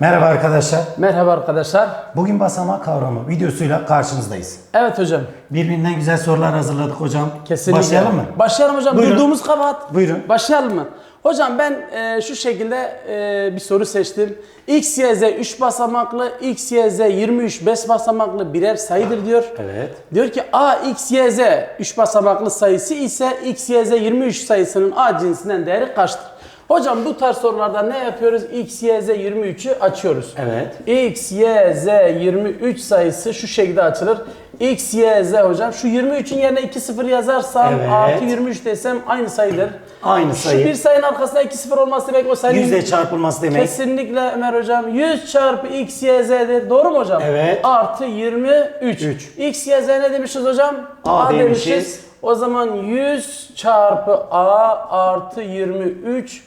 Merhaba arkadaşlar. Merhaba arkadaşlar. Bugün basamak kavramı videosuyla karşınızdayız. Evet hocam. Birbirinden güzel sorular hazırladık hocam. Kesinlikle. Başlayalım mı? Başlayalım hocam. Buyurun. Durduğumuz kabahat. Buyurun. Başlayalım mı? Hocam ben e, şu şekilde e, bir soru seçtim. X, Y, Z 3 basamaklı, X, Y, Z 23 5 basamaklı birer sayıdır diyor. Evet. Diyor ki A, X, Y, Z 3 basamaklı sayısı ise X, Y, Z 23 sayısının A cinsinden değeri kaçtır? Hocam bu tarz sorularda ne yapıyoruz? X, Y, Z 23'ü açıyoruz. Evet. X, Y, Z 23 sayısı şu şekilde açılır. X, Y, Z hocam. Şu 23'ün yerine 2 0 yazarsam Evet. artı 23 desem aynı sayıdır. Aynı Şu sayı. bir sayının arkasında 2 0 olması demek o sayının... Yüzle çarpılması demek. Kesinlikle Ömer hocam. 100 çarpı X, Y, Z'dir. Doğru mu hocam? Evet. Artı 23. Üç. X, Y, Z ne demişiz hocam? A demişiz. O zaman 100 çarpı A artı 23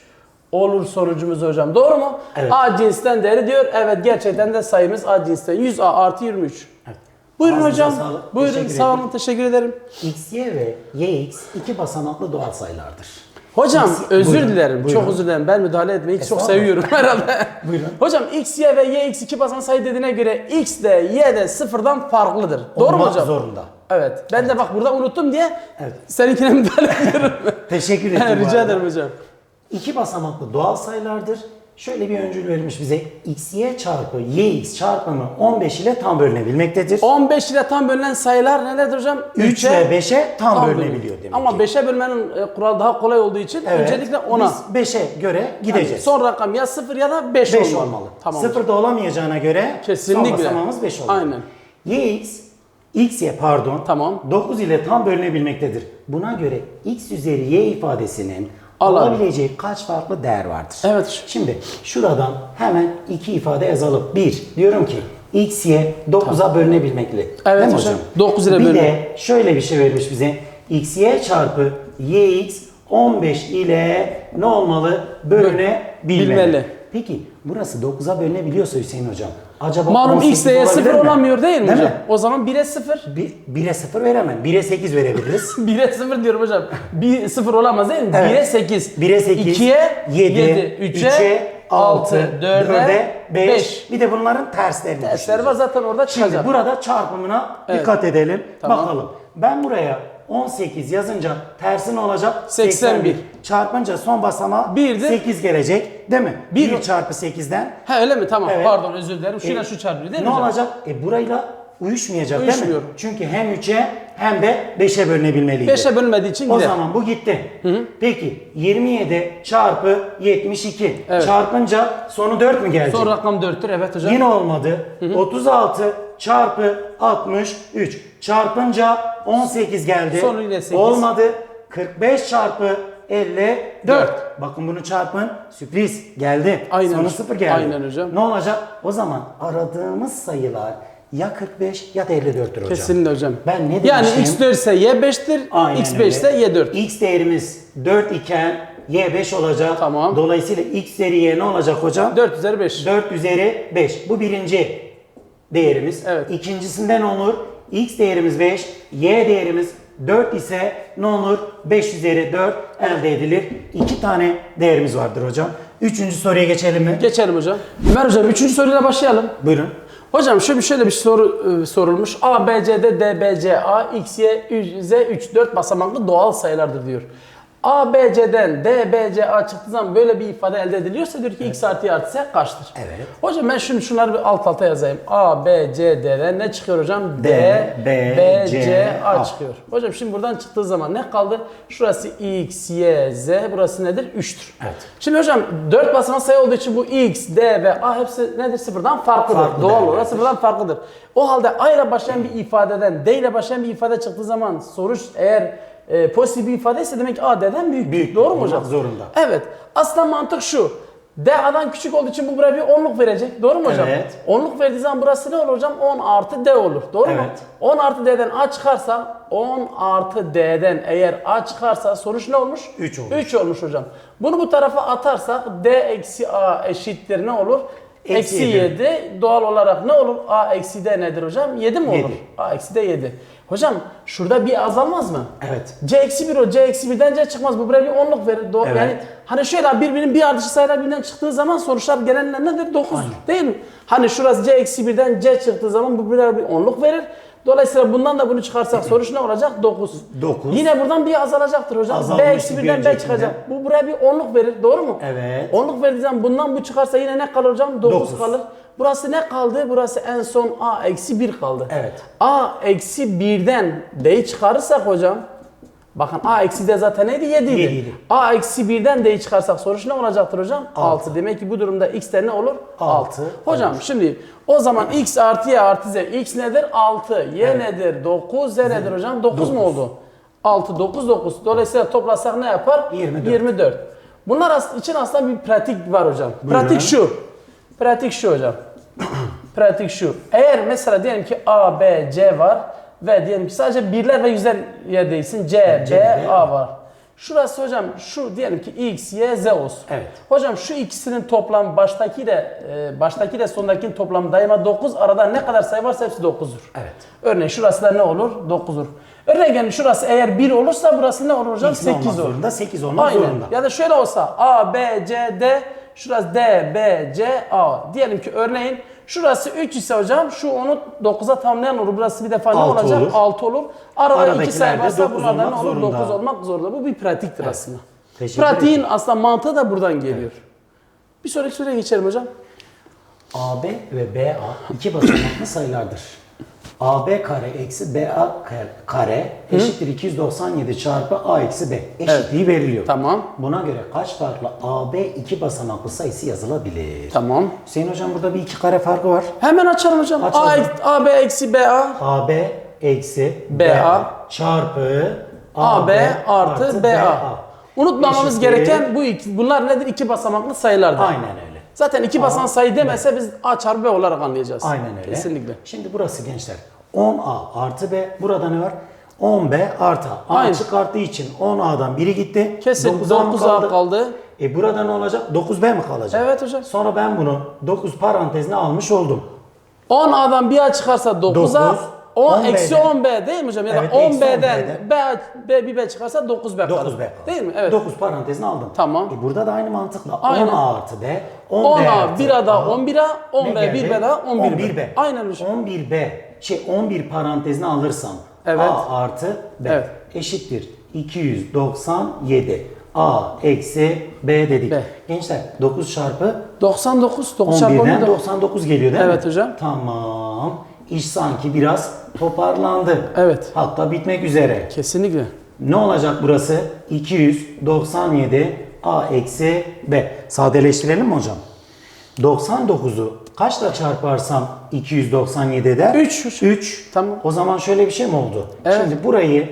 olur sonucumuz hocam. Doğru mu? Evet. A cinsinden değeri diyor. Evet gerçekten de sayımız A cinsinden. 100 A artı 23. Evet. Buyurun Ağzınıza hocam. sağlık. Buyurun Teşekkür sağ olun teşekkür ederim. X, Y ve YX iki basamaklı doğal sayılardır. Hocam X- özür Buyurun, dilerim. buyurun. Çok özür dilerim. Ben müdahale etmeyi çok seviyorum herhalde. Buyurun. Hocam X, Y ve Y X iki basamak sayı dediğine göre X de Y de sıfırdan farklıdır. Doğru mu Olmak hocam? zorunda. Evet. Ben de bak burada unuttum diye Evet. seninkine müdahale ediyorum. Teşekkür ederim. Rica ederim hocam. İki basamaklı doğal sayılardır. Şöyle bir öncül verilmiş bize. XY çarpı YX çarpımı 15 ile tam bölünebilmektedir. 15 ile tam bölünen sayılar nelerdir hocam? 3 Üçe ve 5'e tam, tam bölünebiliyor demek Ama ki. 5'e bölmenin e, kuralı daha kolay olduğu için Evet. öncelikle ona. Biz 5'e göre gideceğiz. Son rakam ya 0 ya da 5, 5 olmalı. olmalı. Tamam. Sıfırda olamayacağına göre Kesinlikle. son basamağımız 5 olmalı. Aynen. YX, XY pardon Tamam. 9 ile tam bölünebilmektedir. Buna göre X üzeri Y ifadesinin Alalım. alabileceği kaç farklı değer vardır? Evet. Şimdi şuradan hemen iki ifade yazalım. Bir, diyorum ki X, Y 9'a bölünebilmekli. Evet Değil mi hocam. 9 ile Bir bölüne- de şöyle bir şey vermiş bize. X, Y çarpı YX 15 ile ne olmalı? Bölünebilmeli. Bilmeli. Peki burası 9'a bölünebiliyorsa Hüseyin hocam. Acaba Malum 18 X ile Y olabilir 0 mi? olamıyor değil mi Değil hocam? mi? O zaman 1'e 0. Bir, 1'e 0 veremem. 1'e 8 verebiliriz. 1'e 0 diyorum hocam. 1 0 olamaz değil mi? Evet. 1'e 8. 1'e 8, 2'ye 7, 7, 3'e 3'e 6, 6, 4'e 5. 5. Bir de bunların terslerini düşüneceğiz. var zaten orada Şimdi çıkacak. burada çarpımına Evet. dikkat edelim. Tamam. Bakalım. Ben buraya 18 yazınca tersi ne olacak? 81. Çarpınca son basamağa Bir de- 8 gelecek. Değil mi? Bir- 1 çarpı 8'den Ha öyle mi? Tamam. Evet. Pardon özür dilerim. Şuna E, şu çarpıyor değil mi ne hocam? olacak? E burayla uyuşmayacak değil Uyuşmuyor. mi? Çünkü hem 3'e hem de 5'e bölünebilmeliydi. 5'e bölünmediği için O gider. zaman bu gitti. Peki 27 çarpı 72 Evet. çarpınca sonu 4 mü gelecek? Son rakam 4'tür evet hocam. Yine olmadı. 36 çarpı 63 çarpınca 18 geldi. Sonu yine 8. Olmadı. 45 çarpı 54. Dört. Bakın bunu çarpın. Sürpriz geldi. Aynen Sonu hocam. 0 geldi. Aynen hocam. Ne olacak? O zaman aradığımız sayılar ya 45 ya da 54'tür hocam. Kesinlikle hocam. Ben ne Yani demiştim? X 4 ise Y 5'tir. Aynen X 5 ise öyle. Y 4. X değerimiz 4 iken Y 5 olacak. Tamam. Dolayısıyla X üzeri Y ne olacak hocam? 4 üzeri 5. 4 üzeri 5. Bu birinci değerimiz. Evet. İkincisinden olur. X değerimiz 5, Y değerimiz 4 ise ne olur? 5 üzeri 4 elde edilir. İki tane değerimiz vardır hocam. Üçüncü soruya geçelim mi? Geçelim hocam. Ömer hocam 3. soruyla başlayalım. Buyurun. Hocam şöyle şöyle bir soru e, sorulmuş. A, B, C, D, D, B, C, A, X, Y, Z, 3, 4 basamaklı doğal sayılardır diyor. A, B, C'den D, B, C, A çıktığı zaman böyle bir ifade elde ediliyorsa diyor ki X artı Y artı kaçtır? Evet. Hocam ben şunu şunları bir alt alta yazayım. A, B, C, D'den ne çıkıyor hocam? D, D, B, B, C, C, A A. çıkıyor. Hocam şimdi buradan çıktığı zaman ne kaldı? Şurası X, Y, Z, burası nedir? 3'tür. Evet. Şimdi hocam 4 basamak sayı olduğu için bu X, D ve A hepsi nedir? Sıfırdan farklıdır. Farklı Doğal olarak sıfırdan farklıdır. O halde A ile başlayan bir ifadeden D ile başlayan bir ifade çıktığı zaman sonuç eğer e, pozitif bir ifade ise demek A D'den büyük. Büyük Doğru mu hocam? zorunda. Evet. Aslında mantık şu. D A'dan küçük olduğu için bu buraya bir onluk verecek. Doğru mu hocam? Evet. Onluk verdiği zaman burası ne olur hocam? 10 artı D olur. Doğru mu? Evet. 10 artı D'den A çıkarsa 10 artı D'den eğer A çıkarsa sonuç ne olmuş? Üç olmuş. 3 olmuş hocam. Bunu bu tarafa atarsak D eksi A eşittir ne olur? Eksi Eksi yedi. 7 doğal olarak ne olur? A eksi D nedir hocam? 7 mi olur? Yedi. A eksi D 7. Hocam şurada bir azalmaz mı? Evet. C eksi 1 o. C eksi 1'den C çıkmaz. Bu buraya bir onluk verir. Do- Evet. Yani hani şöyle birbirinin bir ardışık sayılar birbirinden çıktığı zaman sonuçlar genelde nedir? 9 Aynen. değil mi? Hani şurası C eksi 1'den C çıktığı zaman bu buraya bir onluk verir. Dolayısıyla bundan da bunu çıkarsak sonuç ne olacak? 9. Dokuz. Yine buradan bir azalacaktır hocam. B eksi bir 1'den B çıkacak. Bu buraya bir onluk verir. Doğru mu? Evet. Onluk verdiği zaman bundan bu çıkarsa yine ne kalır hocam? 9 Dokuz. kalır. Burası ne kaldı? Burası en son A eksi 1 kaldı. Evet. A eksi 1'den D'yi çıkarırsak hocam Bakın A eksi D zaten neydi? 7 idi. A eksi 1'den D'yi çıkarsak sonuç ne olacaktır hocam? 6. Demek ki bu durumda X de ne olur? Altı 6. Hocam şimdi o zaman X artı Y artı Z. X nedir? 6. Y nedir? 9. Z nedir hocam? 9 mu oldu? 6, 9, 9. Dolayısıyla toplasak ne yapar? 24. 24. Bunlar için aslında bir pratik var hocam. Buyurun. Pratik şu. Pratik şu hocam. pratik şu. Eğer mesela diyelim ki A, B, C var ve diyelim ki sadece birler ve yüzler yerdeyisin. C, C, B, B, A var. Şurası hocam şu diyelim ki X, Y, Z olsun. Evet. Hocam şu ikisinin toplam baştakiyle e, baştakiyle sondakinin toplamı daima 9. Arada ne kadar sayı varsa hepsi 9'dur. Evet. Örneğin şurası da ne olur? 9'dur. Örneğin yani şurası eğer 1 olursa burası ne olur hocam? X ne 8 olmak olur. zorunda? 8 olmak Aynen. zorunda. Ya da şöyle olsa A, B, C, D, şurası D, B, C, A. Diyelim ki örneğin şurası 3 ise hocam şu onu 9'a tamamlayan olur. Burası bir defa ne Altı olacak? olur. 6 olur. Arada 2 Aradakiler sayı de varsa dokuz bunlardan ne olmak olur? zorunda. 9 olmak zorunda. Bu bir pratiktir aslında. Teşekkür Pratiğin aslında mantığı da buradan geliyor. Bir sonraki soruya geçelim hocam. AB ve BA iki basamaklı sayılardır. AB kare eksi BA kare eşittir 297 çarpı A eksi B. Eşitliği veriliyor. Tamam. Buna göre kaç farklı AB iki basamaklı sayısı yazılabilir? Tamam. Hüseyin hocam burada bir iki kare farkı var. Hemen açalım hocam. Açalım. A, ek- A, B eksi B, A. AB eksi BA BA çarpı AB artı BA. Unutmamamız Eşittir. gereken bu iki, bunlar nedir? İki basamaklı sayılardır. Aynen öyle. Zaten iki basamak sayı demese biz A çarpı B olarak anlayacağız. Aynen öyle. Kesinlikle. Şimdi burası gençler 10A artı B. Burada ne var? 10B artı A. A Aynen. çıkarttığı için 10A'dan biri gitti. Kesin 9A mı 9A kaldı. E burada ne olacak? 9B mi kalacak? Evet hocam. Sonra ben bunu 9 parantezine almış oldum. 10 A'dan bir A çıkarsa 9'a, Dokuz, 10 10 eksi B'den. 10 B değil mi hocam? Ya da Evet, 10 eksi 10 B'den B'den. B, B bir B çıkarsa 9 B kalır. 9B kalır. Değil mi? Evet. 9 parantezine aldım. Tamam. E burada da aynı mantıkla Aynen. 10A artı B, 10B 10 A artı 1 A'da 11 A, 10 Ne B geldi? 1 B daha 11 B. 11B. Aynen hocam. 11B şey 11 parantezine alırsam Evet. A artı B Evet. eşittir 297 A eksi B dedik. B. Gençler 9 çarpı 99, 9 çarpı 11'den 11 99 geliyor değil mi? Evet hocam. Tamam. İş sanki biraz toparlandı. Evet. Hatta bitmek üzere. Kesinlikle. Ne olacak burası? 297 A eksi B. Sadeleştirelim mi hocam? 99'u kaçla çarparsam 297 eder? Üç. 3. Tamam. O zaman şöyle bir şey mi oldu? Evet. Şimdi burayı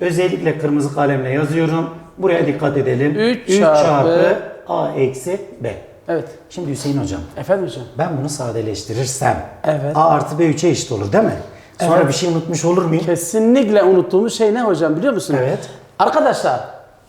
özellikle kırmızı kalemle yazıyorum. Buraya dikkat edelim. Üç Üç çarpı A eksi B. Evet. Şimdi Hüseyin hocam Efendim hocam. ben bunu sadeleştirirsem Evet. A artı B 3'e eşit olur değil mi? Sonra Evet. bir şey unutmuş olur muyum? Kesinlikle unuttuğumuz şey ne hocam biliyor musun? Evet. Arkadaşlar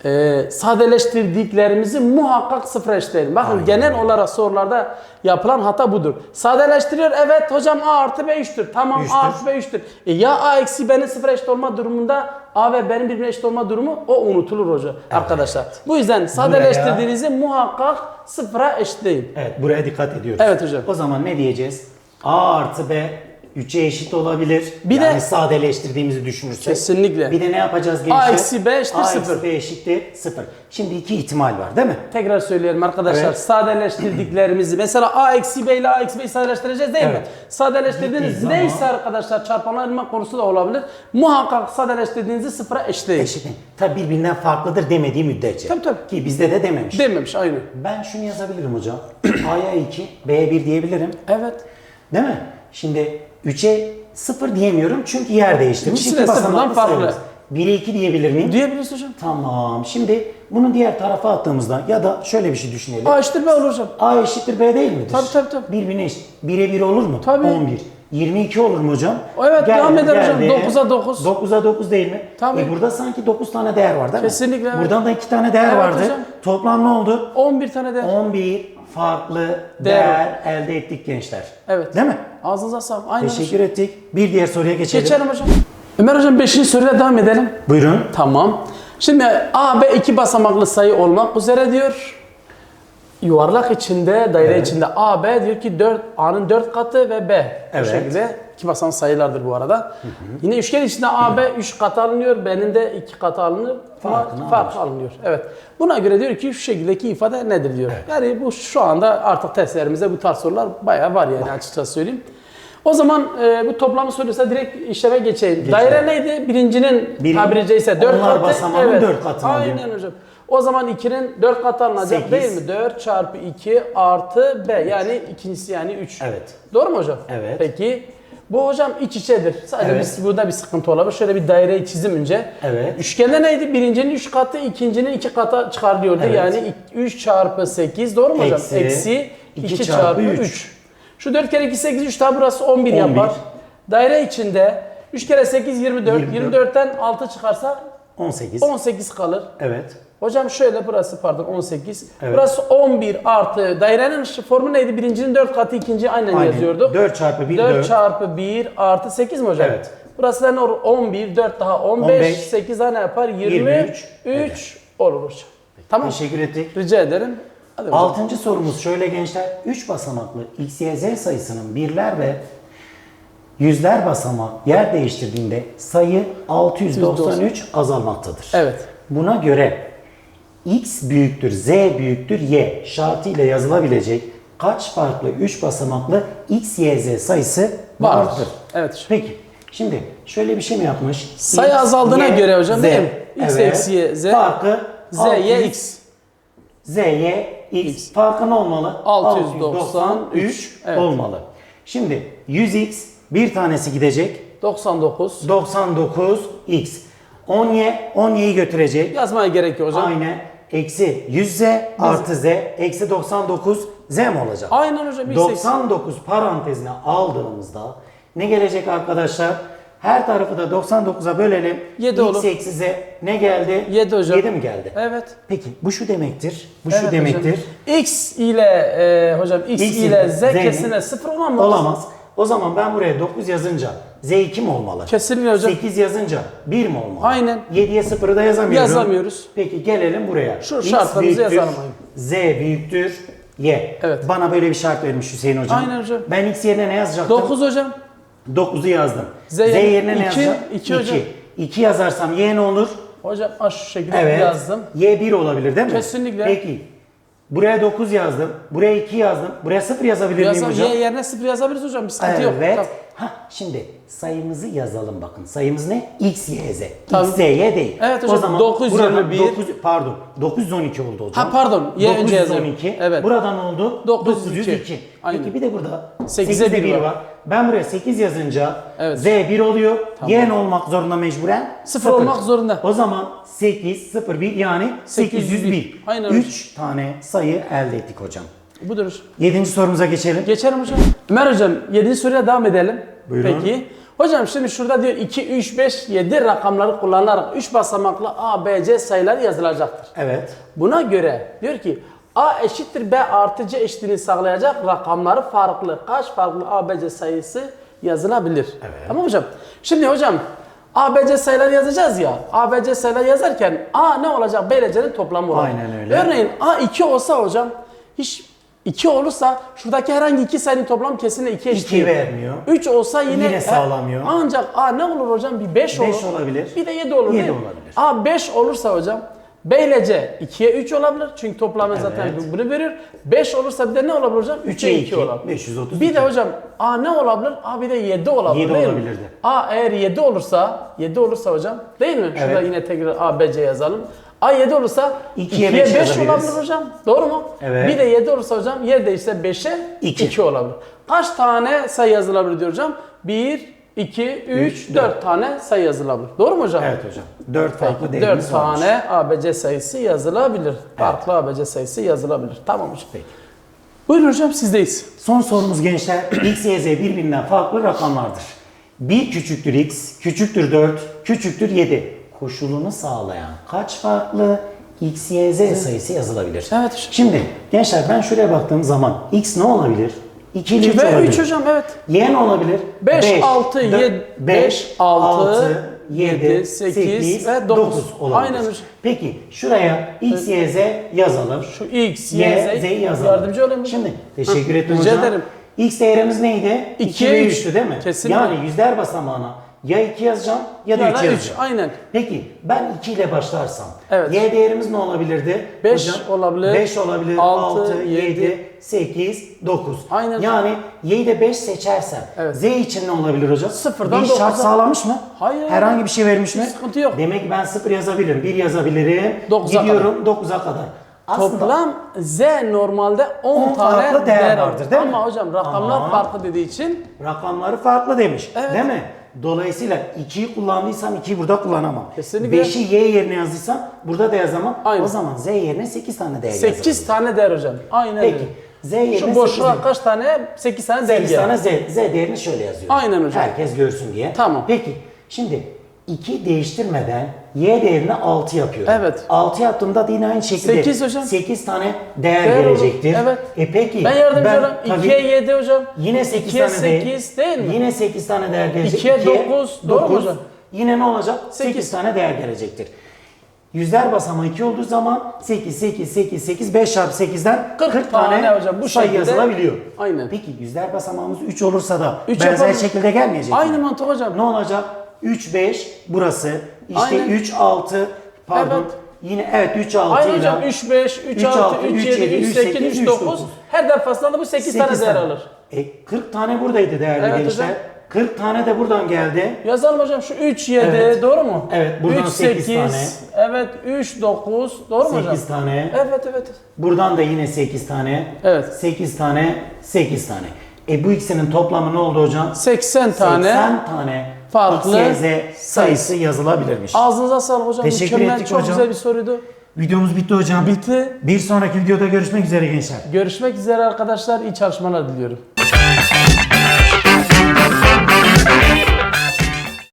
e, sadeleştirdiklerimizi muhakkak sıfıra eşitleyelim. Bakın Aynen. genel olarak sorularda yapılan hata budur. Sadeleştiriyor evet hocam A artı B 3'tür. Tamam Üçtür. A artı B 3'tür. E, ya A eksi B'nin sıfıra eşit olma durumunda A ve B'nin birbirine eşit olma durumu o unutulur hocam arkadaşlar. Bu yüzden sadeleştirdiğinizi muhakkak sıfıra eşitleyin. Evet buraya dikkat ediyoruz. Evet hocam. O zaman ne diyeceğiz? A artı B 3'e eşit olabilir. Bir de- yani sadeleştirdiğimizi düşünürsek. Kesinlikle. Bir de ne yapacağız gençler? A eksi B eşittir A sıfır. eksi B eşittir 0. Şimdi iki ihtimal var değil mi? Tekrar söyleyelim arkadaşlar. Evet. Sadeleştirdiklerimizi mesela A eksi B ile A eksi B'yi sadeleştireceğiz değil mi? Evet. Sadeleştirdiğiniz Gittiği zaman- neyse arkadaşlar çarpanma ayırma konusu da olabilir. Muhakkak sadeleştirdiğinizi sıfıra eşitleyin. Eşit. Tabi birbirinden farklıdır demediği müddetçe. Tabii, tabii. Ki bizde de dememiş. Dememiş aynı. ben şunu yazabilirim hocam. A'ya 2, B'ye 1 diyebilirim. Evet. Değil mi? Şimdi 3'e 0 diyemiyorum çünkü yer değiştirmiş. İkisi İki de sıfırdan farklı. sayımız. 1'e 2 diyebilir miyim? Diyebiliriz hocam. Tamam. Şimdi bunu diğer tarafa attığımızda ya da şöyle bir şey düşünelim. A eşittir B olur hocam. A eşittir B değil midir? Tabii, tabii, tabii. Birbirine eşit. 1'e 1 olur mu? Tabii. 11. 22 olur mu hocam? Evet, devam eder hocam. 9'a 9. 9'a 9 değil mi? Tabii. E burada sanki 9 tane değer var değil mi? Kesinlikle evet. Buradan da 2 tane değer Evet vardı. hocam. Toplam ne oldu? 11 tane de. 11 farklı Değer. değer, elde ettik gençler. Evet. Değil mi? Ağzınıza sağlık. Aynen. Teşekkür ettik. Bir diğer soruya geçelim. Geçelim hocam. Ömer hocam 5. soruyla devam edelim. Buyurun. Tamam. Şimdi A, B iki basamaklı sayı olmak üzere diyor. Yuvarlak içinde, daire Evet. içinde A, B diyor ki 4, A'nın 4 katı ve B. Evet. Bu şekilde iki basamak sayılardır bu arada. Yine üçgen içinde A, B 3 katı alınıyor. B'nin de 2 katı alınır. Ama Farkını farkı alınıyor. Evet. Buna göre diyor ki şu şekildeki ifade nedir diyor. Yani bu şu anda artık testlerimizde bu tarz sorular bayağı var yani açıkçası söyleyeyim. O zaman e, bu toplamı soruyorsa direkt işleme geçeyim. Daire neydi? Birincinin Birin- tabiri caizse 4 onlar katı. basamağının dört katını alıyor. Aynen hocam. O zaman 2'nin 4 katı alınacak Sekiz. değil mi? 4 çarpı 2 artı B yani ikincisi yani 3. Evet. Doğru mu hocam? Evet. Peki bu hocam iç içedir. Sadece Evet. biz burada bir sıkıntı olabilir. Şöyle bir daireyi çizim önce. Evet. Üçgende neydi? Birincinin 3 katı, ikincinin 2 katı çıkarılıyordu. Evet. Yani 3 çarpı 8 doğru mu hocam? Eksi Eksi iki 2 çarpı çarpı üç. 3. Şu 4 kere 2 8 3 daha burası 11, 11. yapar. Daire içinde 3 kere 8 24. 24. 24'ten 6 çıkarsa 18. 18 kalır. Evet. Hocam şöyle burası pardon 18. Evet. Burası 11 artı dairenin formu neydi? Birincinin 4 katı ikinci aynen, Aynen. yazıyorduk. 4 çarpı 1 4 4. çarpı 1 artı 8 mi hocam? Evet. Burası da ne olur? 11, 4 daha 15, 15, 8 daha ne yapar? 23, 23, 3 olur hocam. Tamam. Teşekkür ettik. Rica ederim. Hadi. Altıncı sorumuz şöyle gençler. 3 basamaklı x, y, z sayısının birler ve yüzler basamağı yer değiştirdiğinde sayı 693 azalmaktadır. Evet. Buna göre x büyüktür, z büyüktür, y şartıyla yazılabilecek kaç farklı 3 basamaklı x, y, z sayısı Vardır. vardır? Evet. Peki şimdi şöyle bir şey mi yapmış? Sayı X, azaldığına Y, göre hocam Z. değil mi? X eksi Y, Z. Farkı Z, Y, 600 X. Z, Y, X. Farkı ne olmalı? 693, evet. olmalı. Şimdi 100X bir tanesi gidecek. 99. 99X. 10Y, 10Y'yi götürecek. Yazmaya gerek yok hocam. Aynen. Eksi 100Z artı Z. Eksi 99 Z mi olacak? Aynen hocam. 180. 99 parantezine aldığımızda ne gelecek arkadaşlar? Her tarafı da 99'a bölelim. Yedi X olur. eksi Z ne geldi? 7 hocam. 7 mi geldi? Evet. Peki bu şu demektir. Bu Evet şu hocam. demektir. X ile e, hocam X, X ile Z kesine sıfır olamaz. Olamaz. O zaman ben buraya 9 yazınca Z 2 mi olmalı? Kesinlikle hocam. 8 yazınca 1 mi olmalı? Aynen. 7'ye 0'ı da yazamıyorum. Yazamıyoruz. Peki gelelim buraya. Şu X şartlarımızı büyüktür, yazalım. Z büyüktür Y. Evet. Bana böyle bir şart vermiş Hüseyin hocam. Aynen hocam. Ben X yerine ne yazacaktım? 9 hocam. 9'u yazdım. Z Z, yerine ne yazacağım? iki hocam. 2 yazarsam Y ne olur? Hocam ah şu şekilde Evet. yazdım. Y 1 olabilir değil mi? Kesinlikle. Peki. Buraya 9 yazdım. Buraya 2 yazdım. Buraya 0 yazabilir miyim Yazam, hocam? Y yerine sıfır yazabiliriz hocam. Bir sıkıntı yok. Evet. Tamam. Ha şimdi sayımızı yazalım bakın. Sayımız ne? X, Y, Z. Tabii. X, Z, Y değil. Evet hocam, O zaman 921. buradan 9, pardon 912 oldu hocam. Ha, pardon, Y önce yazıyorum. 912. Evet. Buradan oldu 902. 902. Aynen. Peki bir de burada Sekize 8'de bir 1 var. var. Ben buraya 8 yazınca Evet. Z 1 oluyor. Y ne olmak zorunda mecburen? Sıfır olmak zorunda. O zaman 8, 0, 1 yani 801. Aynen 3 tane sayı elde ettik hocam. Budur. 7. sorumuza geçelim. Geçelim hocam. Ömer hocam 7. soruya devam edelim. Buyurun. Peki. Hocam şimdi şurada diyor 2, 3, 5, 7 rakamları kullanarak 3 basamaklı A, B, C sayıları yazılacaktır. Evet. Buna göre diyor ki A eşittir B artı C eşitliğini sağlayacak rakamları farklı. Kaç farklı A, B, C sayısı yazılabilir? Evet. Tamam hocam. Şimdi hocam A, B, C sayıları yazacağız ya. A, B, C sayıları yazarken A ne olacak? B ile C'nin toplamı olacak. Aynen öyle. Örneğin A 2 olsa hocam hiç 2 olursa şuradaki herhangi iki sayının toplam kesinlikle 2 eşit. 2 vermiyor. 3 olsa yine, Yine sağlamıyor. Ancak A ne olur hocam? Bir 5 olur. Beş olabilir. Bir de 7 olur Yedi değil mi? olabilir. A 5 olursa hocam B ile C 2'ye 3 olabilir. Çünkü toplamı zaten Evet. bunu verir. 5 olursa bir de ne olabilir hocam? 3'e 2, 2, olabilir. 532. Bir de hocam A ne olabilir? A bir de 7 olabilir Yedi değil mi? olabilirdi. A eğer 7 olursa 7 olursa hocam değil mi? Şurada Evet. yine tekrar A, B, C yazalım. A 7 olursa İkiye 2'ye beş 5 yazabiliriz. olabilir hocam. Doğru mu? Evet. Bir de 7 olursa hocam yer değişse 5'e İki. 2 olabilir. Kaç tane sayı yazılabilir diyor hocam? 1, 2, 3, Üç, 4 tane sayı yazılabilir. Doğru mu hocam? Evet hocam. 4 farklı Peki, değerimiz 4 varmış. tane ABC sayısı yazılabilir. Farklı ABC sayısı yazılabilir. Tamam hocam. Peki. Buyurun hocam sizdeyiz. Son sorumuz gençler. X, Y, Z birbirinden farklı rakamlardır. 1 küçüktür X, küçüktür 4, küçüktür 7. Koşulunu sağlayan kaç farklı x, y, z sayısı yazılabilir. Evet hocam. Şimdi gençler ben şuraya baktığım zaman x ne olabilir? 2 ile 3 2 ve olabilir. 3 hocam evet. Y ne olabilir? 5, 6, 4, 7, 5, 6, 7, 8 ve 9. olabilir. Aynen hocam. Peki şuraya x, y, z yazalım. Şu x, Y, y, z'yi z yazalım. yardımcı olayım. Şimdi teşekkür ettim rica hocam. ederim. X değerimiz neydi? İki 2 ve ve üç. 3'tü değil mi? Kesinlikle. Yani yüzler basamağına ya 2 yazacağım ya da Ya 3 da üç, yazacağım. aynen. Peki ben 2 ile başlarsam Evet. y değerimiz ne olabilirdi? Beş olabilir, 5 olabilir, altı, 6, 7, yedi, 8, 9. Aynen. Yani y'yi de 5 seçersem Evet. z için ne olabilir hocam? Sıfırdan bir şart dokuza. sağlamış mı? Hayır. Herhangi bir şey vermiş mi? Sıkıntı yok. Demek ki ben 0 yazabilirim, 1 yazabilirim. Dokuza Gidiyorum 9'a kadar. Aslında Toplam z normalde 10, 10 tane farklı değer değer vardır, değil mi? Ama hocam rakamlar Ama- farklı dediği için Rakamları farklı demiş. Evet. Değil mi? Dolayısıyla 2'yi kullandıysam 2'yi burada kullanamam. Kesinlikle. 5'i y yerine yazdıysam burada da yazamam. Aynen. O zaman z yerine 8 tane değer 8 yazarım. tane değer hocam. Aynen Peki. öyle. Z yerine Şu 8 boşluğa kaç tane? 8 tane değer 8 gelir. tane z, z değerini şöyle yazıyorum. Aynen hocam. Herkes görsün diye. Tamam. Peki şimdi 2 değiştirmeden y değerini 6 yapıyorum. Evet. 6 yaptığımda da yine aynı şekilde Sekiz hocam. 8 tane değer, Değer olur. gelecektir. Evet. E peki Ben yardımcı olayım. tabii 2'ye 7 hocam. Yine 8 2'ye tane değer. 8 değil mi? Yine 8 tane değer gelecek. İkiye İkiye dokuz, doğru mu hocam? Yine ne olacak? 8. Sekiz. tane değer gelecektir. Yüzler basamağı 2 olduğu zaman 8, 8, 8, 8, 5 çarpı 8'den 40, 40 tane, tane hocam bu sayı şekilde. yazılabiliyor. Aynen. Peki yüzler basamağımız 3 olursa da Üç benzer yapalım. şekilde gelmeyecek mi? Aynı mantık hocam. Ne olacak? 3, 5 burası. İşte Aynen. 3, 6 pardon. Evet. Yine evet 3, 6 Aynı ile hocam 3 5 3 3, 6 altı, 3 üç, 7 yedi, 3 üç, 8 sekiz, 3 üç, 9 dokuz. her defasında da bu 8 tane Sekiz değer alır. E, 40 tane buradaydı değerli Evet gençler. hocam. 40 tane de buradan geldi. Yazalım hocam şu 3 7 Evet. doğru mu? Evet, buradan 3 sekiz 8 evet 3 9 doğru mu hocam? 8 tane. Evet evet. Buradan da yine 8 tane. Evet. 8 tane, 8 tane. E bu ikisinin toplamı ne oldu hocam? 80 tane 80 tane farklı X, Y, Z sayısı yazılabilirmiş. Ağzınıza sağlık hocam. Teşekkür Mükemmel, ettik çok hocam. güzel bir soruydu. Videomuz bitti hocam. Bitti. Bir sonraki videoda görüşmek üzere gençler. Görüşmek üzere arkadaşlar. İyi çalışmalar diliyorum.